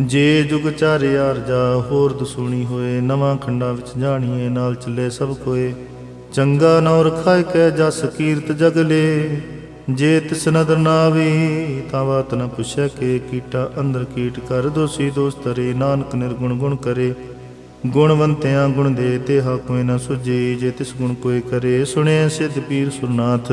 ਜੇ ਜੁਗ ਚਾਰਿਆਰ ਜਾ, ਹੋਰ ਦਸੂਣੀ ਹੋਏ, ਨਵਾਂ ਖੰਡਾਂ ਵਿੱਚ ਜਾਣੀਏ, ਨਾਲ ਚੱਲੇ ਸਭ ਕੋਏ। ਚੰਗਾ ਨੌ ਰਖਾਇ ਕੈ ਜਸ ਕੀਰਤ ਜਗਲੇ ਜੇ ਤਿਸ ਨਦਰ ਨਾ ਆਵੇ, ਤਾਂ ਬਾਤ ਨ ਪੁੱਛੈ ਕੇ ਕੀਟਾ ਅੰਦਰ ਕੀਟ ਕਰ ਦੋਸੀ ਦੋਸ ਤਰੇ ਨਾਨਕ ਨਿਰਗੁਣ ਗੁਣ ਕਰੇ। ਗੁਣਵੰਤਿਆਂ ਗੁਣ ਦੇ ਤੇ ਹਾ ਕੋਈ ਨ ਸੁਜੇ ਜੇ ਤਿਸ ਗੁਣ ਕੋਈ ਕਰੇ। ਸੁਣਿਆ ਸਿੱਧ ਪੀਰ ਸੁਰਨਾਥ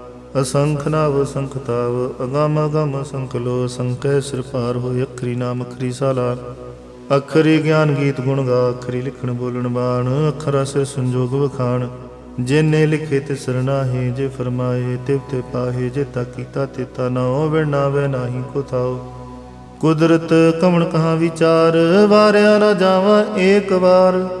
ਅਸੰਖ ਨਾਵ ਅਸੰਖ ਤਾਵ, ਅਗਮ ਅਗਮ ਸੰਖ ਲੋ, ਸੰਕੈ ਸਿਰ ਪਾਰ ਹੋਇ ਅਖਰੀ ਨਾਮ ਅਖਰੀ ਸਾਲਾ। ਅਖਰੀ ਗਿਆਨ ਗੀਤ ਗੁਣ ਗਾ, ਅਖਰੀ ਲਿਖਣ ਬੋਲਣ ਬਾਣ, ਅਖਰਾ ਸੇ ਸੰਜੋਗ ਵਖਾਣ। ਜਿਨੇ ਲਿਖੇ ਤੇ ਸਰਨਾਹੇ ਜੇ ਫਰਮਾਏ ਤਿਵ ਤੇ ਪਾਹੇ, ਜੇ ਤਾ ਕੀਤਾ ਤੇ ਤਾ ਨਾ ਹੋਵੇ ਨਾਵੇ ਨਾਹੀ ਕੋ ਥਾਓ। ਕੁਦਰਤ ਕਵਣ ਕਹਾ ਵਿਚਾਰ, ਵਾਰਿਆ ਨਾ ਜਾਵਾਂ ਏਕ ਵਾਰ।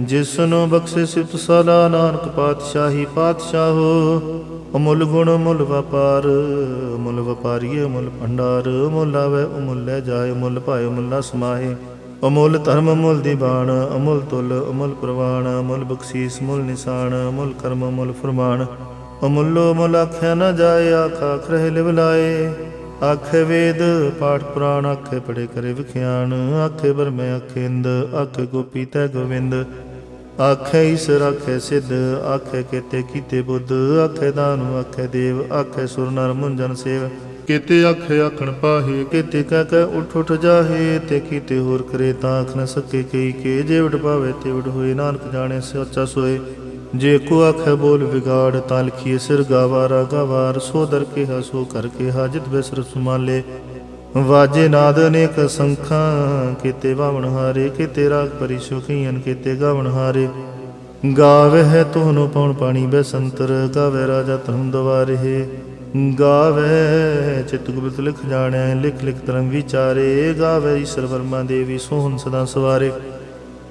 ਜਿਸ ਨੂੰ ਬਖਸ਼ੇ ਸਿਫਤ ਸਦਾ ਨਾਨਕ ਪਾਤਸ਼ਾਹੀ ਪਾਤਸ਼ਾਹੋ ਅਮੁੱਲ ਗੁਣ ਮੁੱਲ ਵਪਾਰ ਮੁੱਲ ਵਪਾਰੀਏ ਮੁੱਲ ਭੰਡਾਰ ਮੁੱਲ ਆਵੇ ਅਮੁੱਲ ਲੈ ਜਾਏ ਮੁੱਲ ਭਾਏ ਮੁੱਲਾ ਸਮਾਏ ਅਮੁੱਲ ਧਰਮ ਮੁੱਲ ਦੀਵਾਨ ਅਮੁੱਲ ਤੁਲ ਅਮੁੱਲ ਪ੍ਰਵਾਨ ਅਮੁੱਲ ਬਖਸ਼ੀਸ ਮੁੱਲ ਨਿਸ਼ਾਨ, ਅਮੁੱਲ ਕਰਮ ਮੁੱਲ ਫਰਮਾਨ। ਅਮੁੱਲੋ ਮੁੱਲ ਆਖਿਆ ਨਾ ਜਾਏ, ਆਖਾ ਖਰੇ ਲਿਵ ਲਾਏ। ਆਖੇ ਵੇਦ, ਪਾਠ ਪੁਰਾਣ ਆਖੇ ਪੜੇ ਕਰੇ ਵਿਖਿਆਨ। ਆਖੇ ਬਰਮੇ ਆਖੇ ਇੰਦ, ਆਖੇ ਗੋਪੀ ਤੈ ਗੋਵਿੰਦ। ਆਖੇ ਈਸਰ ਆਖੇ ਸਿੱਧ, ਆਖੇ ਕੀਤੇ ਕੀਤੇ ਬੁੱਧ। ਆਖੇ ਦਾਨੁ ਆਖੇ ਦੇਵ, ਆਖੇ ਸੁਰ ਨਰ ਮੁੰਜਨ ਸੇਵ। ਕੀਤੇ ਆਖੇ ਆਖਣ ਪਾਹੇ, ਕੀਤੇ ਕਹਿ ਕਹਿ ਉਠ ਉਠ ਜਾਹੇ। ਤੇ ਕੀਤੇ ਹੋਰ ਕਰੇ ਤਾਂ ਆਖ ਨ ਸਕੇ ਕਈ ਕੇ। ਜੇ ਵਡ ਪਾਵੇ ਤੇ ਵਡ ਹੋਏ, ਨਾਨਕ ਜਾਣੇ ਸੱਚਾ ਸੋਏ। ਜੇ ਕੋ ਆਖੇ ਬੋਲ ਵਿਗਾੜ ਤਾਂ ਲਿਖੀਏ ਸਿਰ ਗਾਵਾਰਾ, ਗਵਾਰ ਸੋ ਦਰ ਕਿਹਾ, ਸੋ ਕਰ ਕਿਹਾ ਬਿਸਰ ਸੁਮਾਲੇ। ਵਾਜੇ ਨਾਦ ਅਨੇਕ ਸੰਖਾਂ, ਕੀਤੇ ਬਾਵਣ ਹਾਰੇ, ਕੀਤੇ ਰਾਗ ਪਰੀ ਸੁਖੀਨ ਕੀਤੇ ਗਾਵਣ ਹਾਰੇ। ਗਾਵੇ ਹੈ ਤੋਹਨੋ ਪਉਣ ਪਾਣੀ ਬੈਸੰਤਰ ਗਾਵੇ ਰਾਜਾ ਧਰਮ ਦਵਾਰੇ। ਗਾਵੇ ਚਿਤ ਗੁਪਤ ਲਿਖ ਜਾਣੈ, ਲਿਖ ਲਿਖ ਧਰਮ ਵਿਚਾਰੇ। ਗਾਵੇ ਈਸ਼ਰ ਵਰਮਾ ਦੇਵੀ ਸੋਹਣ ਸਦਾ ਸਵਾਰੇ।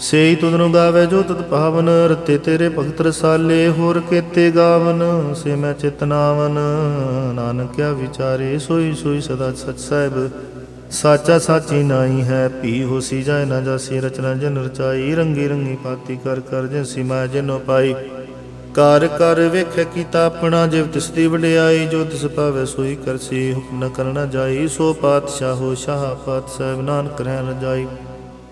ਸੇਈ ਤੁਧਨੁ ਗਾਵੇ ਜੋ ਤਤ ਪਾਵਨ, ਰਤੇ ਤੇਰੇ ਭਗਤ ਰਸਾਲੇ, ਹੋਰ ਕੇਤੇ ਗਾਵਨ, ਸੇ ਮੈਂ ਚਿਤਨਾਵਨ ਨਾਨਕਿਆ ਵਿਚਾਰੇ, ਸੋਈ ਸੋਈ ਸਦਾ ਸਚ ਸਾਹਿਬ। ਸਾਚਾ ਸਾਚੀ ਨਾਈ ਹੈ, ਭੀ ਹੋਸੀ ਜਾਏ ਨਾ ਜਾਸੀ, ਰਚਨਾ ਜਨ ਰਚਾਈ। ਰੰਗੀ ਰੰਗੀ ਪਾਤੀ ਕਰ ਕਰ ਜਿਨਸੀ ਮੈਂ ਜਿਨੋ ਪਾਈ। ਕਰ ਕਰ ਵੇਖੇ ਕੀਤਾ ਆਪਣਾ, ਜਿਵ ਤਿਸ ਦੀ ਵਡਿਆਈ, ਜੋ ਤਿਸ ਪਾਵੇ ਸੋਈ ਕਰਸੀ, ਹੁਕਮ ਨ ਕਰਨਾ ਜਾਈ। ਸੋ ਪਾਤਸ਼ਾਹੋ, ਸ਼ਾਹ ਪਾਤ ਸਾਹਿਬ ਨਾਨਕ ਰਹਿ ਰਜਾਈ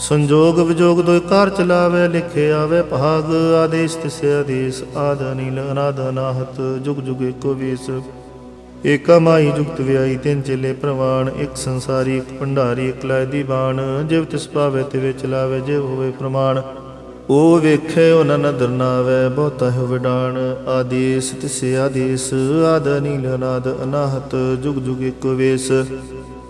ਸੰਜੋਗ ਵਿਜੋਗ ਦੋਇ ਕਾਰ ਚਲਾਵੇ, ਲਿਖੇ ਆਵੇ ਭਾਗ। ਆਦੇਸ਼ ਤਿਸੇ ਆਦੇਸ਼, ਆਦ ਅਨੀਲ, ਅਨਾਦ ਅਨਾਹਤ, ਜੁਗ ਜੁਗ ਏਕੋ ਵੇਸ। ਏਕਾ ਮਾਈ ਜੁਗਤ ਵਿਆਈ ਤਿੰਨ ਚੇਲੇ ਪ੍ਰਵਾਨ ਇੱਕ ਸੰਸਾਰੀ, ਇੱਕ ਭੰਡਾਰੀ, ਇੱਕ ਲਾਇ ਦੀ ਬਾਣ। ਜਿਵ ਤਿਸ ਪਾਵੇ ਤੇ ਵਿੱਚ ਲਾਵੇ ਜਿਵ ਹੋਵੇ ਪ੍ਰਮਾਣ। ਉਹ ਵੇਖੇ ਉਹਨਾਂ ਨਦਰ ਨਾਵੇ ਬਹੁਤਾ ਹੈ ਵਿਡਾਣ। ਆਦੇਸ ਤਿਸੇ ਆਦੇਸ, ਆਦ ਅਨੀਲ, ਅਨਾਦ ਅਨਾਹਤ, ਜੁਗ ਜੁਗ ਏਕੋ ਵੇਸ।